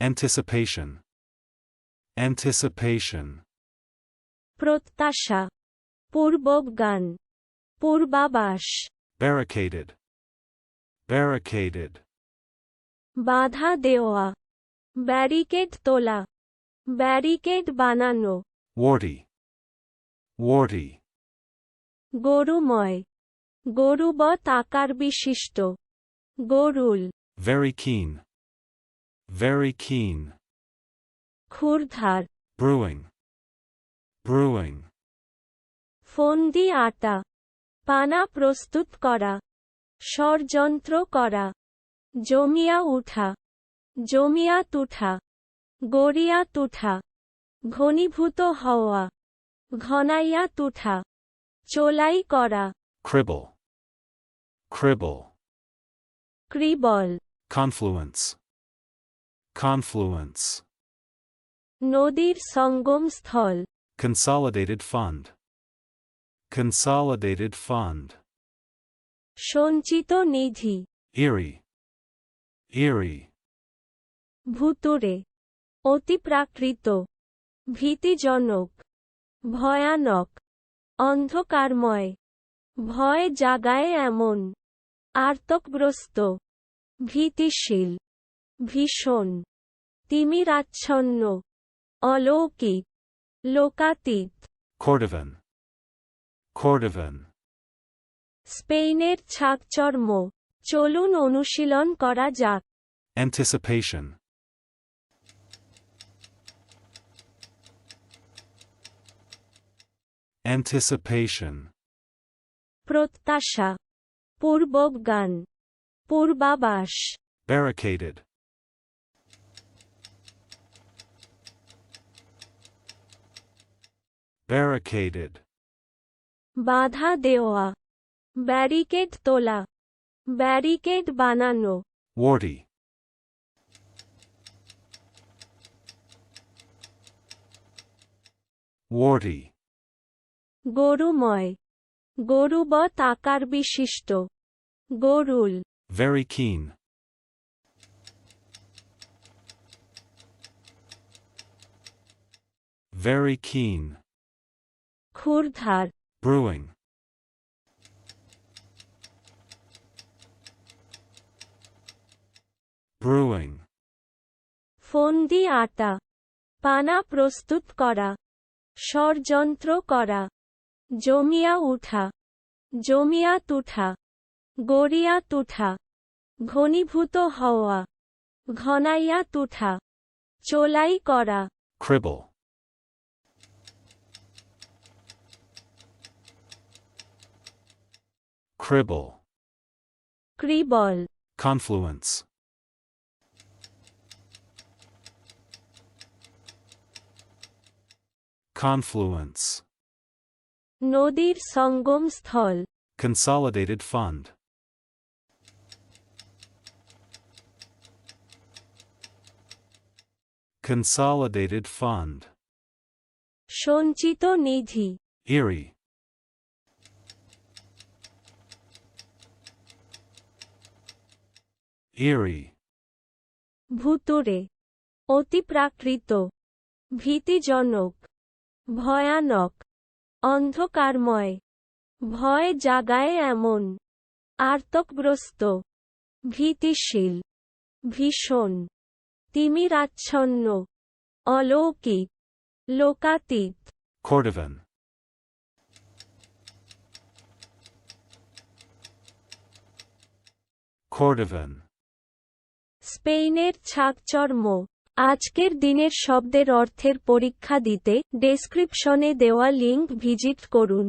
Anticipation. Anticipation. প্রত্যাশা পূর্বজ্ঞান পূর্বাবাস Barricaded. Barricaded. বাধা দেওয়া ব্যারিকেড তোলা ব্যারিকেড বানানো Warty. Warty. গরুময় গরুবত আকার বিশিষ্ট গরুল Very keen. Very keen. ক্ষুরধার Brewing. Brewing. ফন্দি আটা পানা প্রস্তুত করা ষড়যন্ত্র করা জমিয়া উঠা জমিয়া তুঠা গড়িয়া তুঠা ঘনীভূত হওয়া ঘনাইয়া তুঠা চোলাই করা Cribble. Cribble. ক্রিবল Confluence. Confluence. নদীর সঙ্গম স্থল Consolidated Fund. Consolidated Fund. সঞ্চিত নিধি Erie. Erie. ভুতুরে অতিপ্রাকৃত ভীতিজনক ভয়ানক অন্ধকারময় ভয় জাগায় এমন আর্তকগ্রস্ত ভীতিশীল ভীষণ তিমিরাচ্ছন্ন অলৌকিক লোকাতীত Cordovan. Cordovan. স্পেনের ছাকচর্ম চলুন অনুশীলন করা যাক Anticipation. Anticipation. প্রত্যাশা পূর্বজ্ঞান পূর্বাবাস Barricaded. Barricaded. বাধা দেওয়া ব্যারিকেড তোলা ব্যারিকেড বানানো Warty. Warty. গরুময় গরুবত আকার বিশিষ্ট গরুল Very keen. Very keen. ক্ষুরধার Brewing. Brewing. ফন্দি আটা পানা প্রস্তুত করা। ষড়যন্ত্র করা। জমিয়া উঠা। জমিয়া তুঠা। গড়িয়া তুঠা। ঘনীভূত হওয়া। ঘনাইয়া তুঠা। চোলাই করা। Cribble. Cribble. ক্রিবল Confluence. Confluence. নদীর সঙ্গম স্থল Consolidated Fund. Consolidated Fund. সঞ্চিত নিধি Erie. Erie. ভুতুরে অতিপ্রাকৃত ভীতিজনক ভয়ানক অন্ধকারময় ভয় জাগায় এমন আর্তকগ্রস্ত ভীতিশীল ভীষণ তিমিরাচ্ছন্ন অলৌকিক লোকাতীত Cordovan. Cordovan. স্পেনের ছাকচর্ম। আজকের দিনের শব্দের অর্থের পরীক্ষা দিতে ডেসক্রিপশনে দেওয়া লিঙ্ক ভিজিট করুন।